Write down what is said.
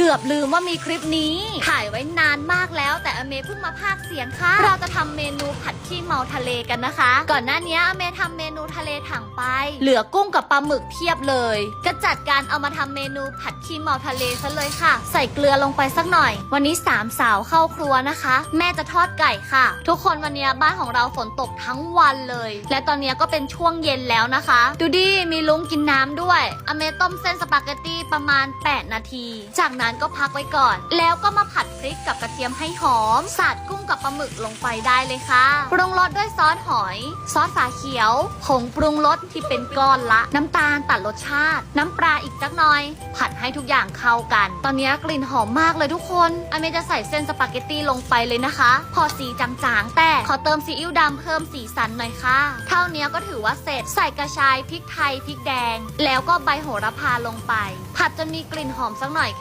เกือบลืมว่ามีคลิปนี้ ถ่ายไว้นานมากแล้ว แต่อเมเพิ่งมาพากเสียงค่ะ เราจะทำเมนูผัดขี้เมาทะเลกันนะคะ ก่อนหน้านี้อเมทำเมนูทะเล เหลือกุ้งกับปลาหมึกเพียบเลย ก็จัดการเอามาทำเมนูผัดขี้เมาทะเลซะเลยค่ะ ใส่เกลือลงไปสักหน่อย วันนี้สามสาวเข้าครัวนะคะ แม่จะทอดไก่ค่ะ ทุกคนวันนี้บ้านของเราฝนตกทั้งวันเลย และตอนนี้ก็เป็นช่วงเย็นแล้วนะคะ ดูดิมีลุงกินน้ำด้วยอเมต้มเส้นสปาเกตตี้ประมาณ 8 นาที จากนั้นก็พักไว้ก่อน แล้วก็มาผัดพริกกับกระเทียมให้หอมสาดกุ้งกับปลาหมึกลงไปได้เลยค่ะปรุงรสด้วยซอสหอย ซอสฝาเขียวผงปรุงรสที่เป็นก้อนละ น้ำตาลตัดรสชาติ น้ำปลาอีกสักหน่อย ผัดให้ทุกอย่างเข้ากัน ตอนนี้กลิ่นหอมมากเลยทุกคนอเมจะใส่เส้นสปาเกตตี้ลงไปเลยนะคะ พอสีจางๆ แต่ขอเติมซีอิ๊วดำเพิ่มสีสันหน่อยค่ะ เท่านี้ก็ถือว่าเสร็จใส่กระชายพริกไทยพริกแดง แล้วก็ใบโหระพาลงไป ผัดจนมีกลิ่นหอมสักหน่อยแค่